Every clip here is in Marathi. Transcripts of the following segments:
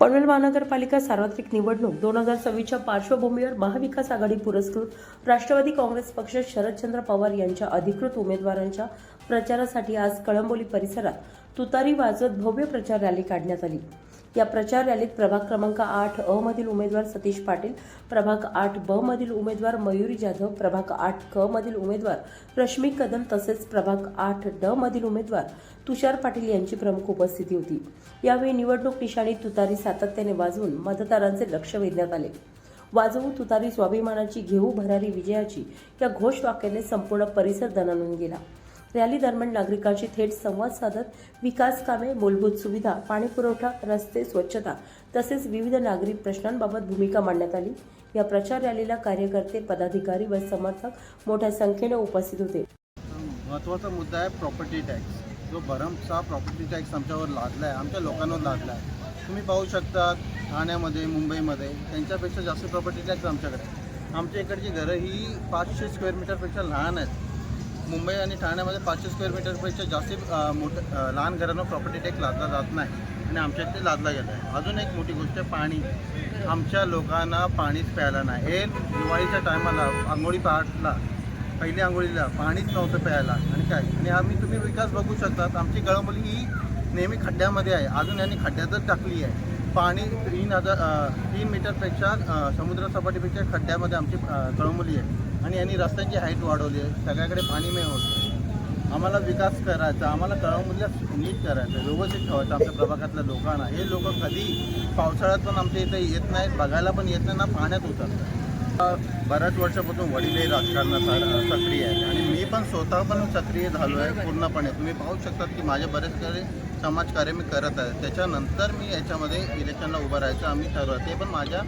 पनवेल महानगरपालिका सार्वत्रिक निवडणूक दोन हजार सव्वीसच्या पार्श्वभूमीवर महाविकास आघाडी पुरस्कृत राष्ट्रवादी काँग्रेस पक्ष शरदचंद्र पवार यांच्या अधिकृत उमेदवारांच्या प्रचारासाठी आज कळंबोली परिसरात तुतारी वाजवत भव्य प्रचार रॅली काढण्यात आली. या प्रचार रॅलीत प्रभाग क्रमांक आठ अ मधील उमेदवार सतीश पाटील प्रभाग आठ ब मधील उमेदवार मयुरी जाधव प्रभाग आठ क मधील उमेदवार रश्मी कदम तसेच प्रभाग आठ ड मधील उमेदवार तुषार पाटील यांची प्रमुख उपस्थिती होती. यावेळी निवडणूक निशाणी तुतारी सातत्याने वाजवून मतदारांचे लक्ष वेधण्यात आले. वाजवू तुतारी स्वाभिमानाची घेऊ भरारी विजयाची या घोषवाक्याने संपूर्ण परिसर दणानून गेला. रॅली दरम्यान नागरिकांशी थेट संवाद साधत विकास कामे मूलभूत सुविधा पाणीपुरवठा रस्ते स्वच्छता तसेच विविध नागरी प्रश्नांबाबत भूमिका मांडण्यात आली. या प्रचार रॅलीला कार्यकर्ते पदाधिकारी व समर्थक मोठ्या संख्येने उपस्थित होते. महत्त्वाचा मुद्दा आहे प्रॉपर्टी टॅक्स जो भरमसा प्रॉपर्टी टॅक्स आमच्यावर लादला आहे आमच्या लोकांवर लादला आहे तुम्ही पाहू शकता ठाण्यामध्ये मुंबईमध्ये त्यांच्यापेक्षा जास्त प्रॉपर्टी टॅक्स आमच्याकडे आमच्या इकडची घरं ही पाचशे स्क्वेअर मीटरपेक्षा लहान आहेत. मुंबई आणि ठाण्यामध्ये पाचशे स्क्वेअर मीटरपेक्षा जास्ती मोठं लहान घरांना प्रॉपर्टी टॅक्स लादला जात नाही आणि आमच्या इथे लादला गेला आहे. अजून एक मोठी गोष्ट आहे पाणी. आमच्या लोकांना पाणीच प्यायला नाही. हे दिवाळीच्या टायमाला आंघोळी पहाटला पहिली आंघोळीला पाणीच नव्हतं प्यायला. आणि काय? आणि आम्ही तुम्ही विकास बघू शकतात आमची कळंबोली ही नेहमी खड्ड्यामध्ये आहे. अजून यांनी खड्ड्यातच टाकली आहे. पाणी तीन हजार तीन मीटरपेक्षा समुद्रसपाटीपेक्षा खड्ड्यामध्ये आमची अ, कळंबोली आहे. आणि यांनी रस्त्यांची हाईट वाढवली आहे. सगळ्याकडे पाणी नाही होत आम्हाला विकास करायचा आम्हाला कळंबोलीला नीट करायचं व्यवस्थित ठेवायचं. आमच्या प्रभागातल्या लोकांना. हे लोक कधी पावसाळ्यात पण आमच्या इथे येत नाहीत बघायला पण येत नाही ना पाण्यात उतरतात. बऱ्याच वर्षापासून वडीलही राजकारणात सक्रिय आहेत. आणि मी पण स्वतः पण सक्रिय झालो आहे पूर्णपणे. तुम्ही पाहू शकतात की माझे बरेच काही समाजकार्य मी करत आहे. त्याच्यानंतर मी याच्यामध्ये इलेक्शनला उभं राहायचं आम्ही ठरवलं. ते पण माझ्या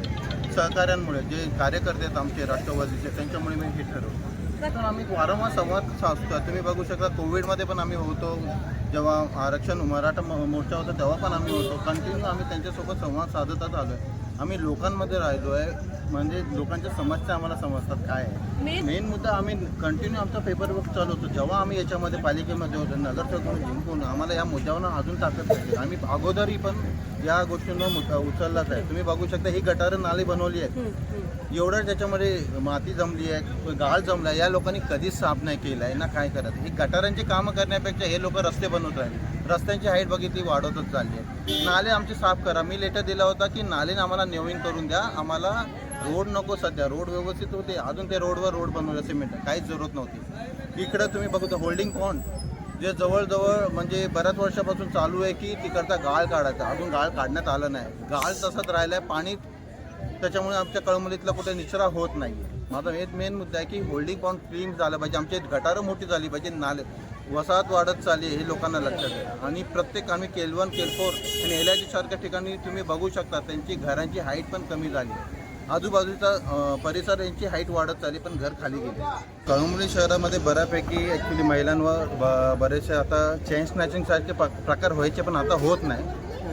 सहकाऱ्यांमुळे जे कार्यकर्ते आहेत आमचे राष्ट्रवादीचे त्यांच्यामुळे मी हे ठरवलं पण आम्ही वारंवार संवाद साधतो. तुम्ही बघू शकता कोविडमध्ये पण आम्ही होतो. जेव्हा आरक्षण मराठा म- मोर्चा होता तेव्हा पण आम्ही होतो. कंटिन्यू आम्ही त्यांच्यासोबत संवाद साधतच आलो आहे आम्ही लोकांमध्ये राहिलो आहे म्हणजे लोकांच्या समस्या आम्हाला समजतात काय आहे. मेन मुद्दा आम्ही कंटिन्यू आमचा पेपर वर्क चालू होतो. जेव्हा आम्ही याच्यामध्ये पालिकेमध्ये होतो नगरसेवक म्हणून जिंकून आम्हाला या मुद्द्यावर अजून ताकद पाहिजे आम्ही अगोदरही पण या गोष्टींवर मुद्दा उचललाच आहे. तुम्ही बघू शकता ही गटारं नाली बनवली आहे एवढं त्याच्यामध्ये माती जमली आहे गाळ जमला या लोकांनी कधीच साफ नाही केलं आहे. ना काय करत ही गटारांची कामं करण्यापेक्षा हे लोक रस्ते बनवत राहिले. रस्त्यांची हाईट बघितली वाढवतच चालली आहे. नाले आमचे साफ करा. मी लेटर दिला होता की नालेने आम्हाला नवीन करून द्या. आम्हाला रोड नको सध्या रोड व्यवस्थित होते अजून ते रोडवर रोड बनवलं सिमेंट काहीच जरूरत नव्हती. इकडं तुम्ही बघू होल्डिंग पॉन्ड जे जवळजवळ म्हणजे बऱ्याच वर्षापासून चालू आहे की तिकडचा गाळ काढायचा अजून गाळ काढण्यात आलं नाही. गाळ तसंच राहिलं आहे पाणी त्याच्यामुळे आमच्या कळमलीतला कुठे निचरा होत नाही माझा एक मेन मुद्दा आहे की होल्डिंग पॉईंट क्लीन झालं पाहिजे आमची गटारं मोठी झाली पाहिजे नाले. वसाहत वाढत चालली हे लोकांना लक्षात आहे. आणि प्रत्येक आम्ही केलवन केलफोर आणि एलआयची सारख्या ठिकाणी तुम्ही बघू शकता त्यांची घरांची हाईट पण कमी झाली आहे. आजूबाजूचा परिसर यांची हाईट वाढत चालली पण घर खाली गेले. कळमुली शहरामध्ये बऱ्यापैकी ॲक्च्युली महिलांवर ब बरेचसे आता चेन स्नॅचिंगसारखे प्र- प्रकार व्हायचे पण आता होत नाही.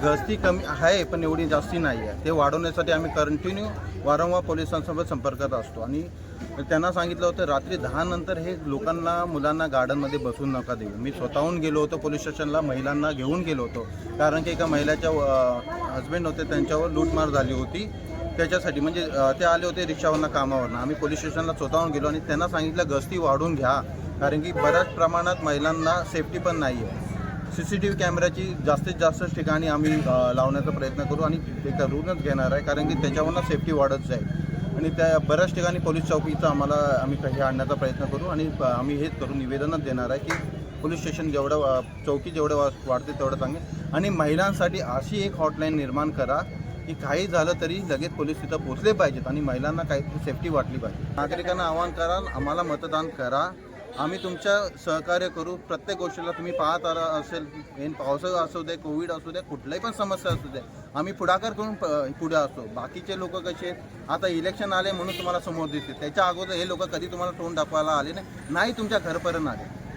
गस्ती कमी आहे पण एवढी जास्ती नाही आहे ते वाढवण्यासाठी आम्ही कंटिन्यू वारंवार पोलिसांसोबत संपर्कात असतो. आणि त्यांना सांगितलं होतं रात्री दहा नंतर हे लोकांना मुलांना गार्डनमध्ये बसून नका देऊ. मी स्वतःहून गेलो होतो पोलीस स्टेशनला महिलांना घेऊन गेलो होतो. कारण की एका महिलाच्या हजबंड होते त्यांच्यावर लूटमार झाली होती. त्याच्यासाठी म्हणजे ते आले होते रिक्षावरनं कामावरनं. आम्ही पोलीस स्टेशनला स्वतःहून गेलो आणि त्यांना सांगितलं गस्ती वाढून घ्या. कारण की बऱ्याच प्रमाणात महिलांना सेफ्टी पण नाही आहे सी सी टी व्ही कॅमेऱ्याची जास्तीत जास्त ठिकाणी आम्ही लावण्याचा प्रयत्न करू आणि ते करूनच घेणार आहे कारण की त्याच्यावरनं सेफ्टी वाढत जाईल. आणि त्या बऱ्याच ठिकाणी पोलीस चौकीचं आम्हाला आम्ही हे आणण्याचा प्रयत्न करू आणि आम्ही हेच करून निवेदनच देणार आहे की पोलीस स्टेशन जेवढं चौकी जेवढं वा- वाढते तेवढं चांगले. आणि महिलांसाठी अशी एक हॉटलाईन निर्माण करा की काही झालं तरी लगेच पोलीस तिथं पोचले पाहिजेत आणि महिलांना काहीतरी सेफ्टी वाटली पाहिजे. नागरिकांना आवाहन करा आम्हाला मतदान करा. आम्ही तुमच्या सहकार्य करू. प्रत्येक गोष्टीला तुम्ही पाहत आला असेल एन पावसाळा असू दे कोविड असू दे कुठल्याही पण समस्या असू दे आम्ही पुढाकार करून प- पुढे असतो. बाकीचे लोक कसे आहेत? आता इलेक्शन आले म्हणून तुम्हाला समोर दिसते त्याच्या अगोदर हे लोक कधी तुम्हाला तोंड दाखवायला आले नाही. नाही तुमच्या घरपर्यंत आले.